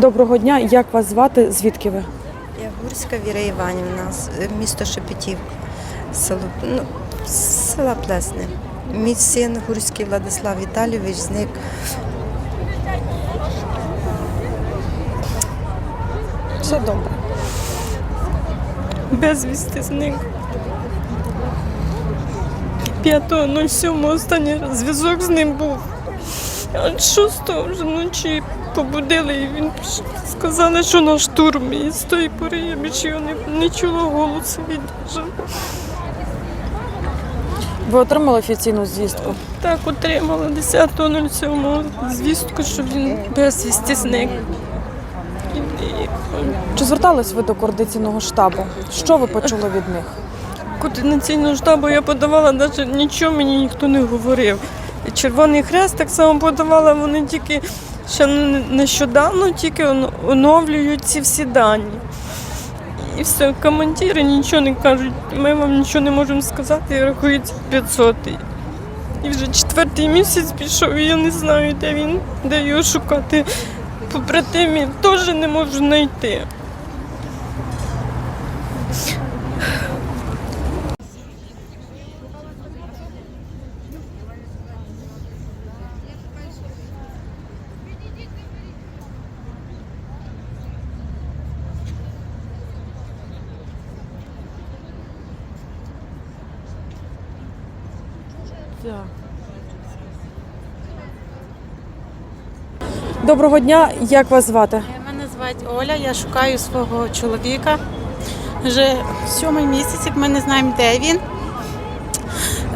Доброго дня, як вас звати? Звідки ви? Я Гурська Віра Іванівна, е, місто Шепетівка, село, ну, села Плесне. Мій син Гурський Владислав Віталійович зник. Все добре. безвісти зник. 5.07 останній зв'язок з ним був. А 6 вже вночі побудили і він сказали, що на штурм. І з тої пори я більше його не, не чула голосу від. Ви отримали офіційну звістку? Так отримала 10.07 звістку, що він безвісті зник. Чи звертались ви до координаційного штабу? Що ви почули від них? координаційного штабу я подавала, навіть нічого мені ніхто не говорив. Червоний Хрест так само подавала, вони тільки ще не- нещодавно тільки оновлюють ці всі дані. І все, командири нічого не кажуть, ми вам нічого не можемо сказати, і рахується 500. І вже четвертий місяць пішов, і я не знаю, де він, де його шукати. Побратимів теж не можу знайти. Доброго дня, як вас звати? Мене звати Оля, я шукаю свого чоловіка. Вже сьомий місяць, як ми не знаємо, де він.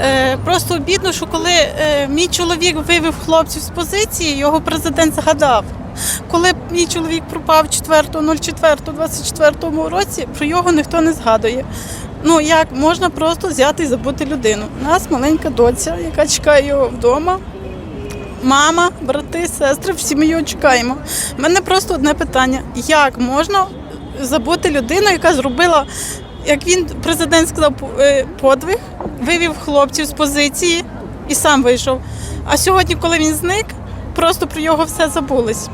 Е, просто обідно, що коли е, мій чоловік вивів хлопців з позиції, його президент згадав. Коли мій чоловік пропав 4.04.24 році, про його ніхто не згадує. Ну як можна просто взяти і забути людину? У нас маленька доця, яка чекає його вдома. Мама, брати, сестри, всі ми його чекаємо. У мене просто одне питання: як можна забути людину, яка зробила, як він президент сказав, е, подвиг, вивів хлопців з позиції і сам вийшов. А сьогодні, коли він зник, просто про його все забулись.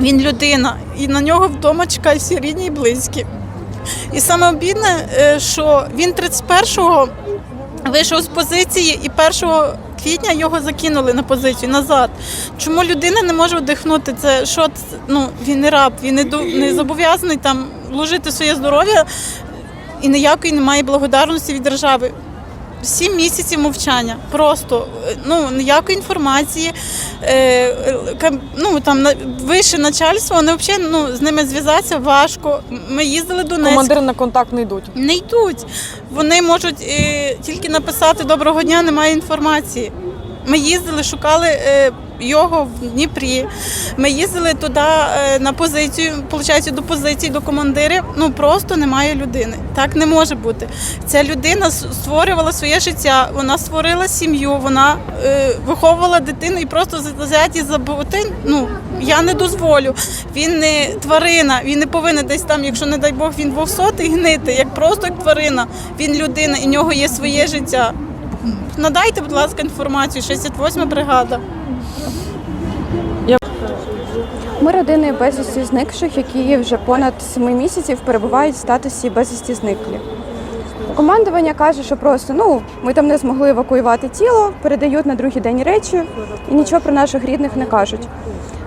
Він людина, і на нього вдома чекають всі рідні і близькі. І саме обідне, е, що він 31-го вийшов з позиції і 1 квітня його закинули на позицію назад. Чому людина не може вдихнути? Це що ну він не раб, він не не зобов'язаний там вложити своє здоров'я і ніякої немає благодарності від держави. Сім місяців мовчання. Просто е, ну ніякої інформації. Е, ну там на вище начальство, вони взагалі ну, з ними зв'язатися важко. Ми їздили до них. Командири на контакт не йдуть. Не йдуть. Вони можуть е, тільки написати Доброго дня, немає інформації. Ми їздили, шукали е, його в Дніпрі. Ми їздили туди е, на позицію, виходить, до позиції, до командирів. Ну просто немає людини. Так не може бути. Ця людина створювала своє життя, вона створила сім'ю, вона е, виховувала дитину і просто за- взяти забути. Ну я не дозволю. Він не тварина, він не повинен десь там, якщо не дай Бог, він 200 гнити, як просто як тварина. Він людина, і в нього є своє життя. Надайте, будь ласка, інформацію. 68 бригада. Ми родини безвісті зниклих, які вже понад 7 місяців перебувають в статусі безвісті зниклі. Командування каже, що просто ну ми там не змогли евакуювати тіло, передають на другий день речі і нічого про наших рідних не кажуть.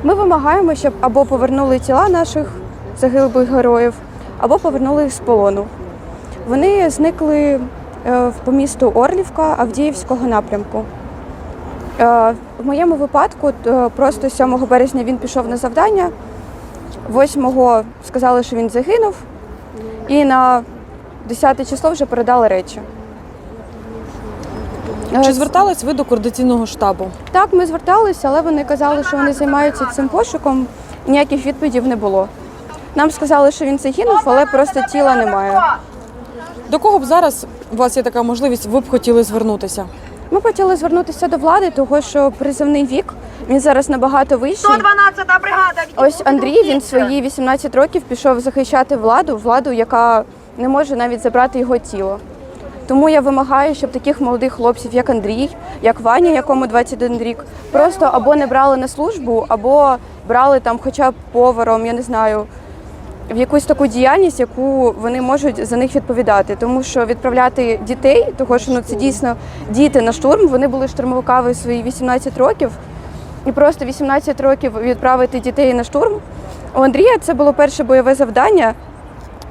Ми вимагаємо, щоб або повернули тіла наших загиблих героїв, або повернули їх з полону. Вони зникли по місту Орлівка Авдіївського напрямку. Е, В моєму випадку е, просто 7 березня він пішов на завдання, 8-го сказали, що він загинув, і на 10 число вже передали речі. Е, Чи звертались ви до координаційного штабу? Так, ми зверталися, але вони казали, що вони займаються цим пошуком, ніяких відповідей не було. Нам сказали, що він загинув, але просто тіла немає. До кого б зараз у вас є така можливість, ви б хотіли звернутися? Ми хотіли звернутися до влади, того що призовний вік він зараз набагато вищий. 112-та бригада. Ось Андрій він свої 18 років пішов захищати владу, владу, яка не може навіть забрати його тіло. Тому я вимагаю, щоб таких молодих хлопців, як Андрій, як Ваня, якому 21 рік, просто або не брали на службу, або брали там хоча б поваром, я не знаю, в якусь таку діяльність, яку вони можуть за них відповідати. Тому що відправляти дітей, того що ну це дійсно діти на штурм, вони були штурмовиками свої 18 років. І просто 18 років відправити дітей на штурм. У Андрія це було перше бойове завдання.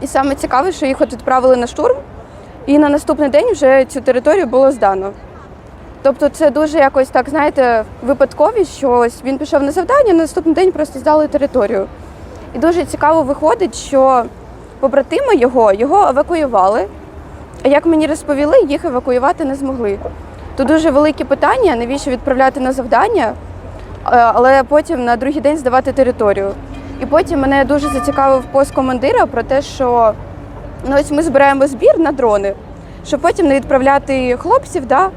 І саме цікаве, що їх от відправили на штурм, і на наступний день вже цю територію було здано. Тобто це дуже якось так, знаєте, випадковість, що ось він пішов на завдання, на наступний день просто здали територію. І дуже цікаво виходить, що побратими його його евакуювали. А як мені розповіли, їх евакуювати не змогли. Тут дуже велике питання, навіщо відправляти на завдання, е, але потім на другий день здавати територію. І потім мене дуже зацікавив пост командира про те, що ну, ось ми збираємо збір на дрони, щоб потім не відправляти хлопців да,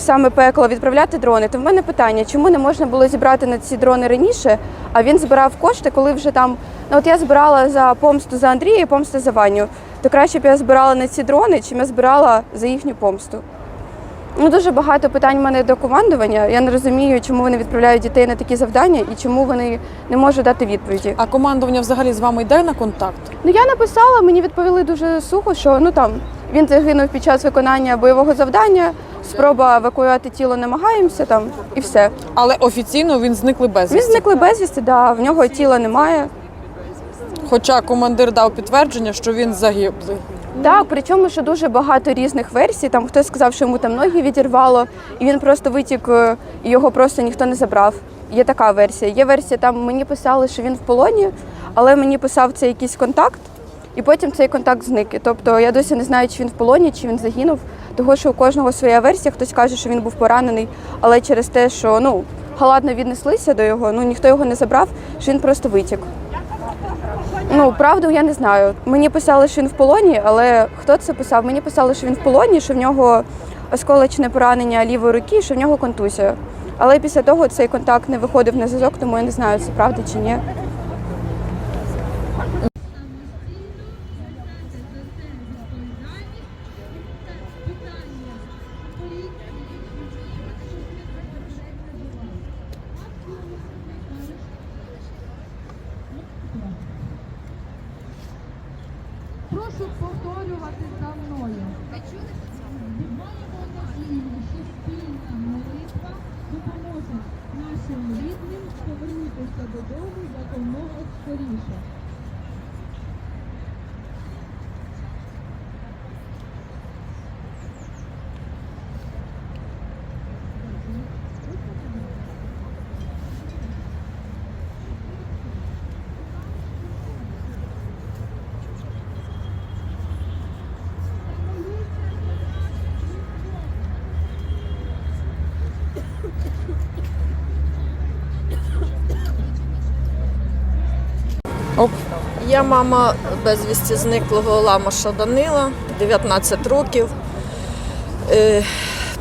саме пекло, відправляти дрони. То в мене питання, чому не можна було зібрати на ці дрони раніше, а він збирав кошти, коли вже там. Ну от я збирала за помсту за Андрія і помсту за Ваню. То краще б я збирала на ці дрони, чим я збирала за їхню помсту. Ну, дуже багато питань в мене до командування. Я не розумію, чому вони відправляють дітей на такі завдання і чому вони не можуть дати відповіді. А командування взагалі з вами йде на контакт? Ну я написала, мені відповіли дуже сухо, що ну там він загинув під час виконання бойового завдання. Спроба евакуювати тіло намагаємося там і все. Але офіційно він зникли Він зникли безвісти, да, в нього тіла немає. Хоча командир дав підтвердження, що він загиблий. Так, причому що дуже багато різних версій. Там хтось сказав, що йому там ноги відірвало, і він просто витік, е, і його просто ніхто не забрав. Є така версія. Є версія, там мені писали, що він в полоні, але мені писав це якийсь контакт, і потім цей контакт зник. Тобто я досі не знаю, чи він в полоні, чи він загинув. Того, що у кожного своя версія, хтось каже, що він був поранений, але через те, що ну галадно віднеслися до його, ну ніхто його не забрав, що він просто витік. Ну, правду я не знаю. Мені писали, що він в полоні, але хто це писав? Мені писали, що він в полоні, що в нього осколочне поранення лівої руки, що в нього контузія. Але після того цей контакт не виходив на зв'язок, тому я не знаю, це правда чи ні. Прошу повторювати за мною. Маємо надію, що спільна молитва допоможе нашим рідним повернутися додому якомога скоріше. Я мама безвісті зниклого Ламаша Данила, 19 років. Е,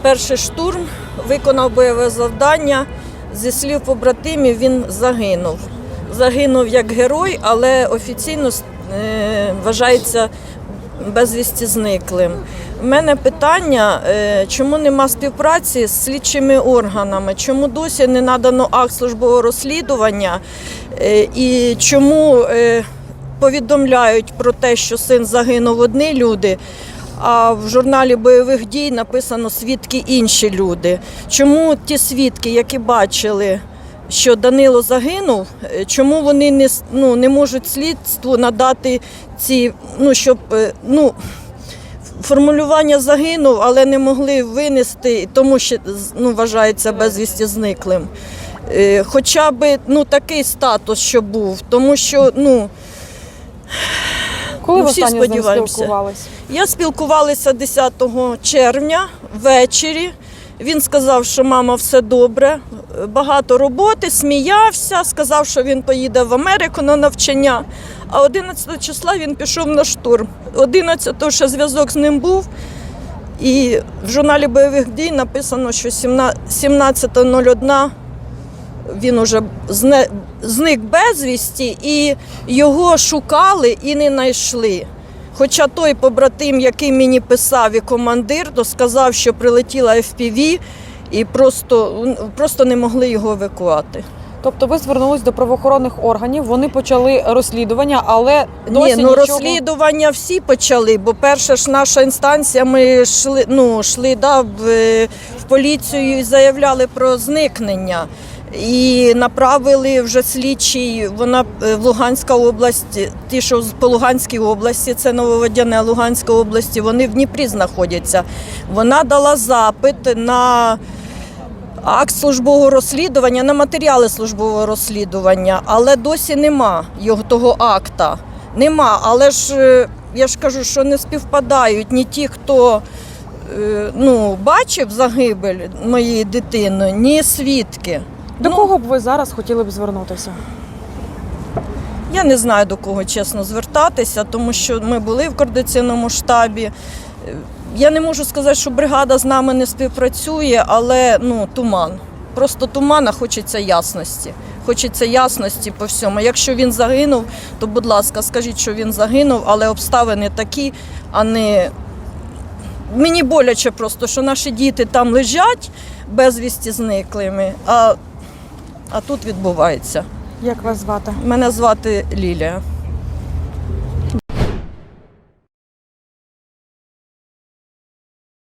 Перший штурм виконав бойове завдання. Зі слів побратимів він загинув. Загинув як герой, але офіційно е, вважається безвісті зниклим. У мене питання, е, чому нема співпраці з слідчими органами, чому досі не надано акт службового розслідування е, і чому е, повідомляють про те, що син загинув одні люди, а в журналі бойових дій написано свідки інші люди. Чому ті свідки, які бачили, що Данило загинув, е, чому вони не, ну, не можуть слідству надати ці, ну, щоб е, ну, формулювання загинув, але не могли винести, тому що ну, вважається безвісті зниклим. Е, Хоча б ну, такий статус, що був, тому що ну, Коли Ну, всі сподіваємося. я спілкувалася 10 червня ввечері. Він сказав, що мама все добре, багато роботи, сміявся, сказав, що він поїде в Америку на навчання. А 11 числа він пішов на штурм. 11 ще зв'язок з ним був. І в журналі бойових дій написано, що 17.01 він уже зник безвісті, і його шукали і не знайшли. Хоча той побратим, який мені писав, і командир, то сказав, що прилетіла FPV і просто, просто не могли його евакувати. Тобто ви звернулись до правоохоронних органів, вони почали розслідування, але досі Ні, ну нічого... розслідування всі почали, бо перша ж наша інстанція, ми йшли, ну, йшли да, в, в поліцію і заявляли про зникнення. І направили вже слідчий, вона е, в Луганська область, ті, що по Луганській області, це Нововодяне Луганська області, вони в Дніпрі знаходяться. Вона дала запит на акт службового розслідування, на матеріали службового розслідування, але досі нема його того акта. Нема. Але ж е, я ж кажу, що не співпадають ні ті, хто е, ну, бачив загибель моєї дитини, ні свідки. До Ну, кого б ви зараз хотіли б звернутися? Я не знаю до кого чесно звертатися, тому що ми були в координаційному штабі. Я не можу сказати, що бригада з нами не співпрацює, але ну, туман. Просто туман, а хочеться ясності. Хочеться ясності по всьому. Якщо він загинув, то будь ласка, скажіть, що він загинув, але обставини такі, а не. Мені боляче просто, що наші діти там лежать безвісті зниклими, а, а тут відбувається. Як вас звати? Мене звати Лілія.